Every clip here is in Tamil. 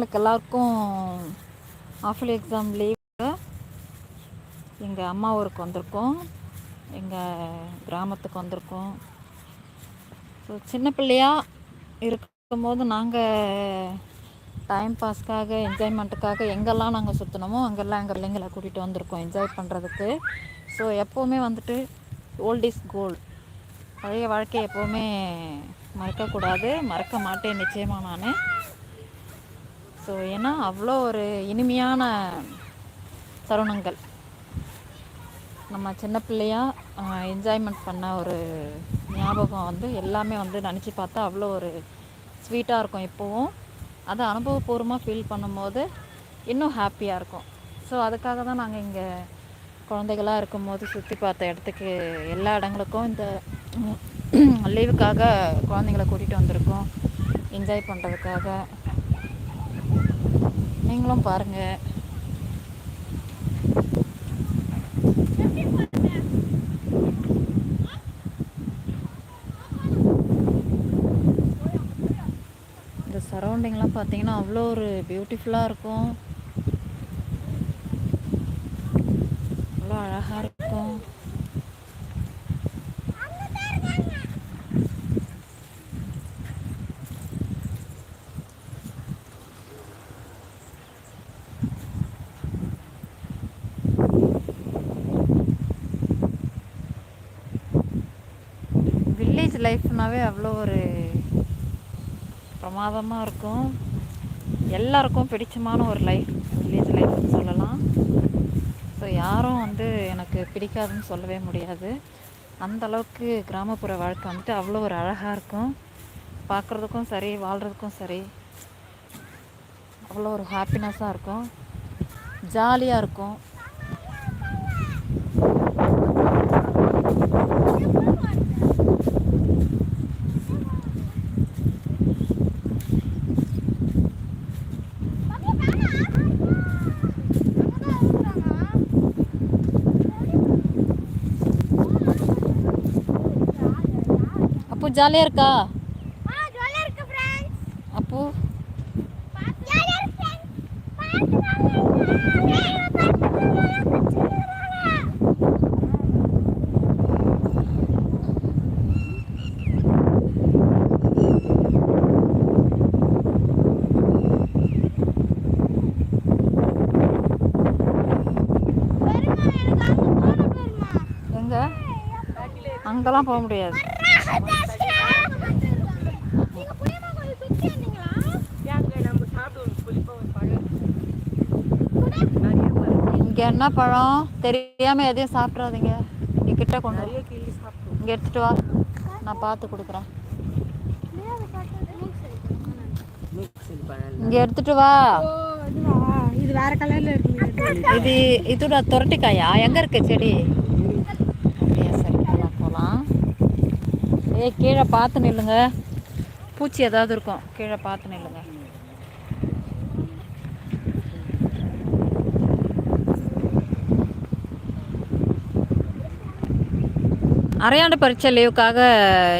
பசங்களுக்கு எல்லாருக்கும் ஆஃபலி எக்ஸாம் லீவு எங்கள் அம்மா ஊருக்கு வந்திருக்கோம். எங்கள் கிராமத்துக்கு வந்திருக்கோம். ஸோ சின்ன பிள்ளையாக இருக்கும்போது நாங்கள் டைம் பாஸ்க்காக என்ஜாய்மெண்ட்டுக்காக எங்கெல்லாம் நாங்கள் சுற்றினோமோ அங்கெல்லாம் எங்கள் பிள்ளைங்களை கூட்டிகிட்டு வந்திருக்கோம் என்ஜாய் பண்ணுறதுக்கு ஸோ எப்போவுமே வந்துட்டு ஓல்ட் இஸ் கோல்டு பழைய வாழ்க்கையை எப்போவுமே மறக்கக்கூடாது. மறக்க மாட்டேன் நிச்சயமாக நான். ஸோ ஏன்னா அவ்வளோ ஒரு இனிமையான தருணங்கள். நம்ம சின்ன பிள்ளையாக என்ஜாய்மெண்ட் பண்ண ஒரு ஞாபகம் வந்து எல்லாமே வந்து நினச்சி பார்த்தா அவ்வளோ ஒரு ஸ்வீட்டாக இருக்கும் இப்போவும். அதை அனுபவபூர்வமாக ஃபீல் பண்ணும்போது இன்னும் ஹாப்பியாக இருக்கும். ஸோ அதுக்காக தான் நாங்கள் இங்கே குழந்தைகளாக இருக்கும்போது சுற்றி பார்த்த இடத்துக்கு எல்லா இடங்களுக்கும் இந்த லீவுக்காக குழந்தைங்கள கூட்டிகிட்டு வந்திருக்கோம். என்ஜாய் பண்ணுறதுக்காக நீங்களும் பாருங்கள் இந்த சரௌண்டிங்லாம் பார்த்தீங்கன்னா அவ்வளோ ஒரு பியூட்டிஃபுல்லாக இருக்கும் அவ்வளோ அழகாக இருக்கும் வில்லேஜ் லைஃப்னாவே அவ்வளோ ஒரு பிரமாதமாக இருக்கும். எல்லாருக்கும் பிடிச்சமான ஒரு லைஃப் வில்லேஜ் லைஃப்னு சொல்லலாம். ஸோ யாரும் வந்து எனக்கு பிடிக்காதுன்னு சொல்லவே முடியாது. அந்த அளவுக்கு கிராமப்புற வாழ்க்கை வந்துட்டு அவ்வளோ ஒரு அழகாக இருக்கும். பார்க்குறதுக்கும் சரி வாழ்கிறதுக்கும் சரி அவ்வளோ ஒரு ஹாப்பினஸ்ஸாக இருக்கும். ஜாலியாக இருக்கும். அப்போ ஜாலியாக இருக்கா? அப்போ? எங்க? அங்கெல்லாம் போக முடியாது இங்க என்ன பழம்? தெரியாம எதையும் சாப்பிட்றாதீங்க நீ கிட்ட கொண்டு. இங்க எடுத்துட்டு வா. நான் பார்த்து கொடுக்குறேன். இங்க எடுத்துட்டு வா. இது வேற கலர்ல இருக்கு இது இதோட துரட்டிக்காயா? எங்க இருக்கு செடி? அப்படியா சரி போலாம் போலாம். ஏய் கீழே பார்த்து நில்லுங்க. பூச்சி ஏதாவது இருக்கும். கீழே பார்த்து நில்லுங்க அரையாண்டு பரீட்சை லீவுக்காக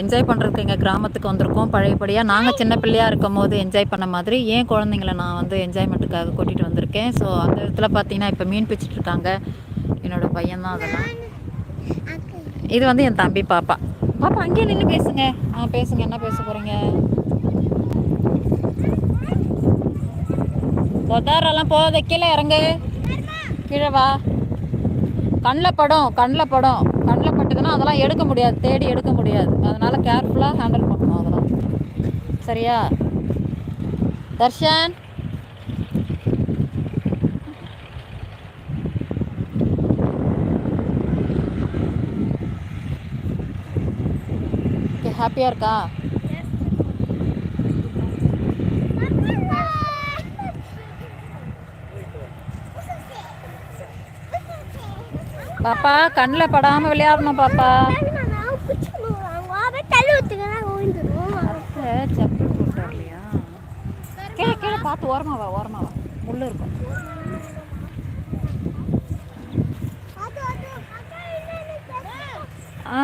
என்ஜாய் பண்ணுறதுக்கு எங்கள் கிராமத்துக்கு வந்திருக்கோம். பழையபடியாக நாங்கள் சின்ன பிள்ளையாக இருக்கும் போது என்ஜாய் பண்ண மாதிரி ஏன் குழந்தைங்கள நான் வந்து என்ஜாய்மெண்ட்டுக்காக கூட்டிகிட்டு வந்திருக்கேன். ஸோ அந்த இடத்துல பார்த்தீங்கன்னா இப்போ மீன் பிடிச்சிட்டு இருக்காங்க. என்னோடய பையன் தான் அதெல்லாம். இது வந்து என் தம்பி பாப்பா. பாப்பா அங்கேயே நின்று பேசுங்க. ஆ பேசுங்க. என்ன பேச போகிறீங்க பொதாரெல்லாம் போகாத. கீழே இறங்கு. கீழே வா. கண்ணில் படம். கண்ணில் படம். கண்ணில் பட்டுதுன்னா அதெல்லாம் எடுக்க முடியாது தேடி எடுக்க முடியாது. அதனால கேர்ஃபுல்லாக ஹேண்டில் பண்ணணும் அதெல்லாம். சரியா? தர்ஷன்? ஓகே ஹாப்பியாக இருக்கா? பாப்பா கண்ணில் படாமல் விளையாடணும் பாப்பா. செப்பல் போட்டு வரலையா கீழே கீழே பார்த்து ஓரமா வா ஓரமா வா. முள்ளு இருக்கும் ஆ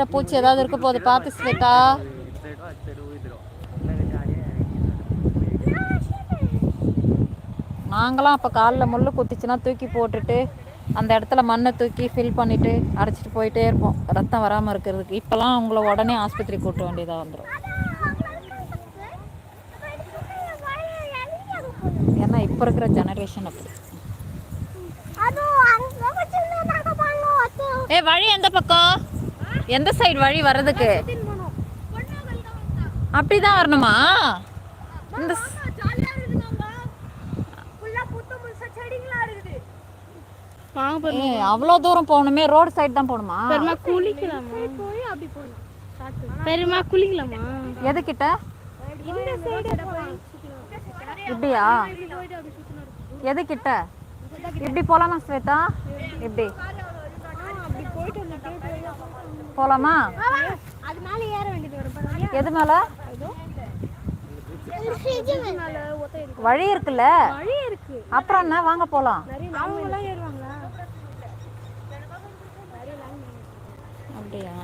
கீழே பூச்சி ஏதாவது இருக்க போகுது பார்த்து ஸ்வேதா. நாங்களாம் அப்போ காலில் முள் குத்திச்சுன்னா தூக்கி போட்டுட்டு அந்த இடத்துல மண்ணை தூக்கி ஃபில் பண்ணிட்டு அடைச்சிட்டு போயிட்டே இருப்போம். ரத்தம் வராமல் இருக்கிறதுக்கு. இப்போலாம் அவங்கள உடனே ஆஸ்பத்திரி கூட்ட வேண்டியதாக வந்துடும் ஏன்னா இப்போ இருக்கிற ஜெனரேஷன் அப்படி. ஏ வழி எந்த பக்கம்? எந்த சைடு வழி வர்றதுக்கு? அப்படிதான் வரணுமா? இந்த அவ்வளோ தூரம் போகணுமே ரோடு சைடு தான் போகணுமா? பெருமா குளிக்கலாமா? பெருமா குளிக்கலாமா? எதுக்கிட்ட? இப்படியா? எதுக்கிட்ட? இப்படி போலாமா ஸ்வேதா? இப்படி. போலாமா? அது மேல ஏற வேண்டியது வரும் எது மேல? வழி இருக்குல்ல? வழி இருக்கு அப்புறம் என்ன? வாங்க போலாம். ஏறுவாங்களா அப்படியா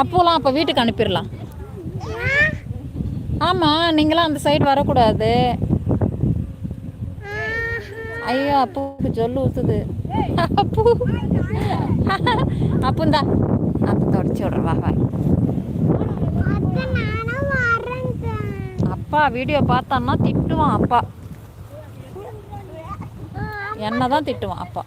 அப்போலாம் அப்போ வீட்டுக்கு அனுப்பிடலாம். ஆமாம் நீங்களாம் அந்த சைடு வரக்கூடாது. ஐயோ அப்புக்கு ஜொல்லு ஊத்துது. அப்பு. அப்புந்தா. அப்பு தொடச்சி விட்றேன் வா அப்பா வீடியோ பார்த்தான்னா திட்டுவான் அப்பா. என்ன தான் திட்டுவான் அப்பா.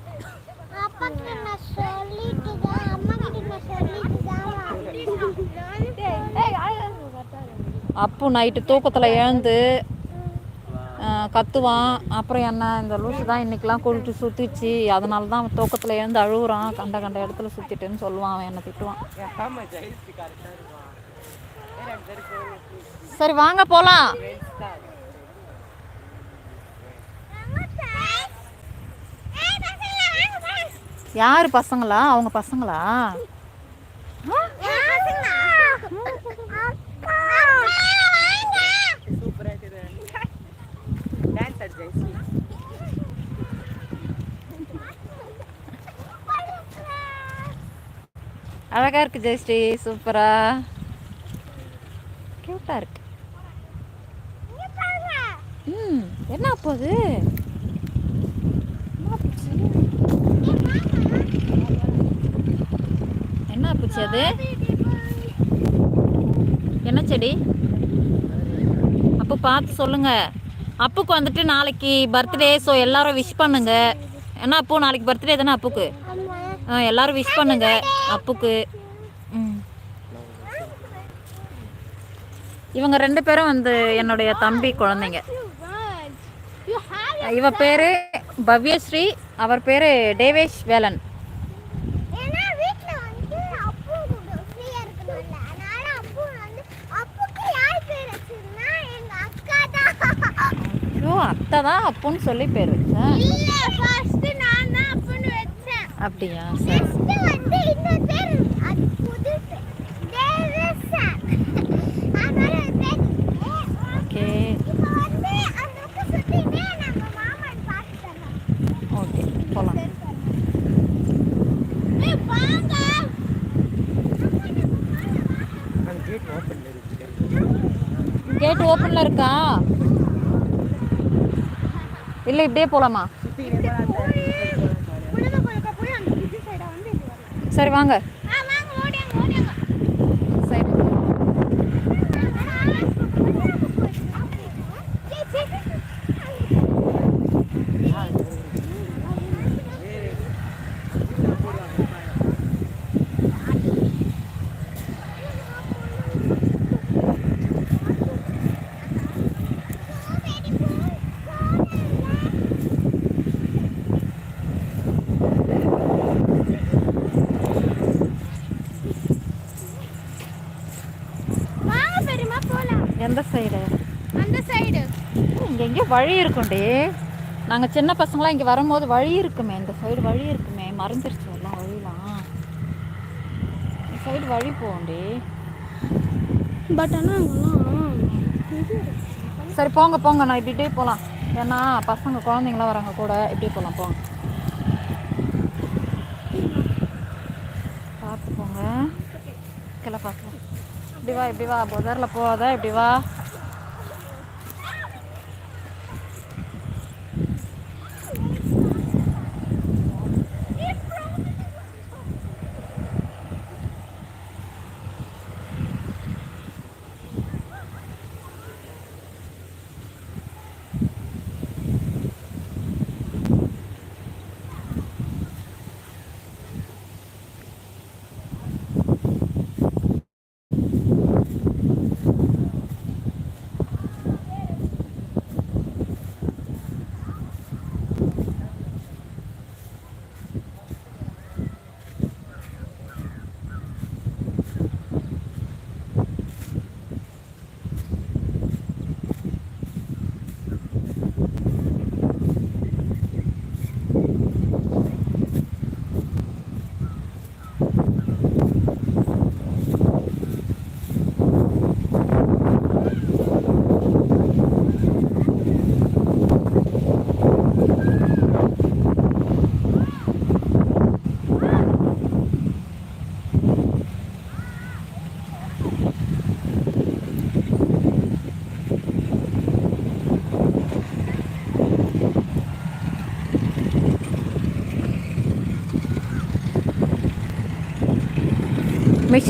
அப்பு நைட்டு தூக்கத்தில் எழுந்து கத்துவான். அப்புறம் என்ன இந்த லூசு தான் இன்றைக்கெலாம் கூட்டிட்டு சுற்றிச்சு அதனால தான் அவன் தூக்கத்தில் எழுந்து அழுகுறான் கண்ட கண்ட இடத்துல சுற்றிட்டுன்னு சொல்லுவான் அவன் என்னை திட்டுவான். சரி வாங்க போகலாம் யார் பசங்களா? அவங்க பசங்களா சூப்பராக இருக்குது டான்ஸ் ஆடு ஜெயிச்சு அழகா இருக்கு ஜெயஸ்ரீ சூப்பரா. கியூட்டா இருக்கு. ம் என்ன போகுது என்ன பூச்சி அது? என்ன செடி? அப்போ பார்த்து சொல்லுங்க. அப்புக்கு வந்துட்டு நாளைக்கு பர்த்டே ஸோ எல்லாரும் விஷ் பண்ணுங்க. ஏன்னா அப்போ நாளைக்கு பர்த்டே தானே அப்புக்கு? எல்லாரும் விஷ் பண்ணுங்க. அப்புக்கு. இவங்க ரெண்டு பேரும் வந்து என்னுடைய தம்பி குழந்தைங்க. இவ பேரு பவ்யஸ்ரீ அவர் பேரு டேவேஷ் வேலன். ஐயோ அத்தை தான் அப்புன்னு சொல்லி பேர் வச்சேன் இல்ல ஃபர்ஸ்ட் நான் தான் அப்புன்னு வச்சேன் அப்படியா? சரி வந்து இன்னொரு பேர் அது ஓகே. ஓகே போகலாம் கேட் ஓப்பனில் இருக்கா. இல்லை இப்படியே போகலாமா உலக கோயிலுக்கு போய் அந்த இது சைடா வந்து இது வரும் சரி வாங்க ஆ வாங்க ஓடியாங்க ஓடியாங்க சரி வாங்க பெரியமா எந்த சைடு அந்த சைடு இங்கே எங்கேயோ வழி இருக்கும்டி. நாங்கள் சின்ன பசங்களாம் இங்கே வரும்போது வழி இருக்குமே. இந்த சைடு வழி இருக்குமே. மறந்துருச்சு எல்லாம் வழிலாம். இந்த சைடு வழி போகும்டி பட் ஆனால் சரி போங்க போங்க. நான் இப்படிட்டே போகலாம் ஏன்னா பசங்க குழந்தைங்களாம் வராங்க கூட. இப்படி போகலாம் போங்க. பார்த்து போங்க. கீழே பார்க்கலாம் இப்படி வா இப்படி வா புதரில் போகாத இப்படி வா.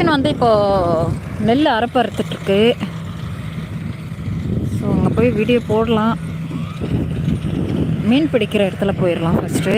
மிஷின் வந்து இப்போது நெல் அறுப்பு அறுத்துட்ருக்கு ஸோ அங்கே போய் வீடியோ போடலாம். மீன் பிடிக்கிற இடத்துல போயிடலாம் ஃபஸ்ட்டு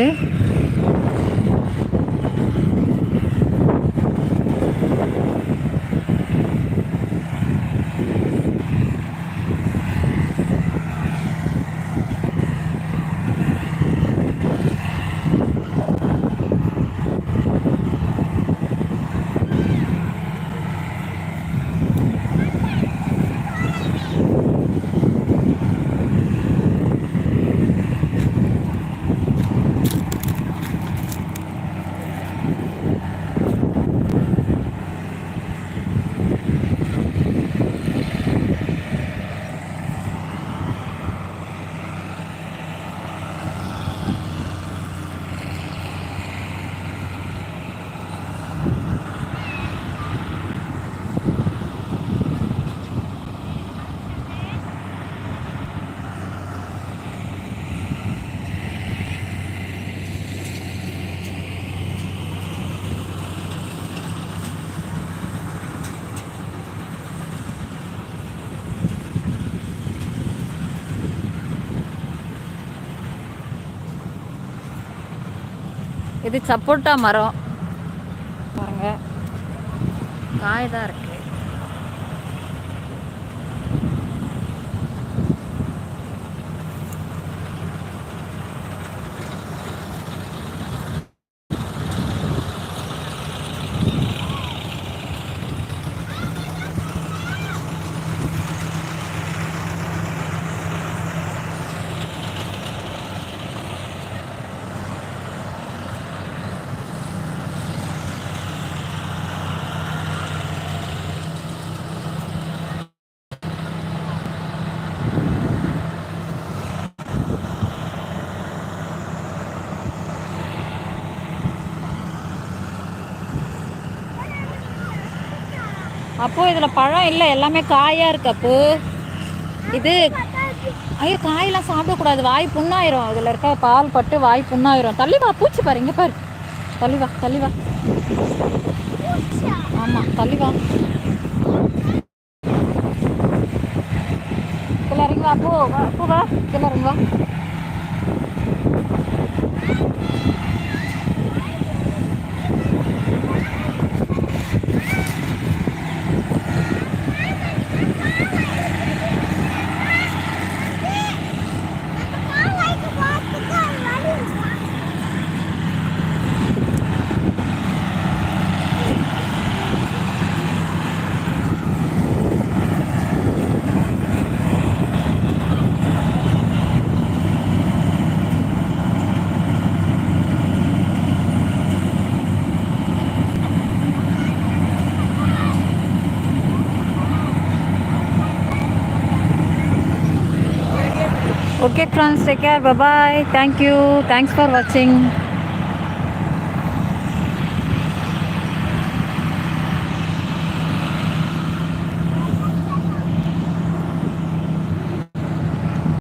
இது சப்போட்டா மரம். பாருங்க. காய் தான் இருக்கு. அப்போ இதில் பழம் இல்லை எல்லாமே காயாக இருக்கு அப்போ. இது ஐயோ காயெல்லாம் சாப்பிடக்கூடாது. வாய் புண்ணாயிரும். இதில் இருக்க பால் பட்டு வாய் புண்ணாயிரும். தள்ளி வா பூச்சி பாரு இங்கே பாரு. தள்ளி வா தள்ளி வா. ஆமாம் தள்ளி வா. கீழே இறங்கி வா போ வா. okay friends take care bye bye thank you thanks for வாட்சிங்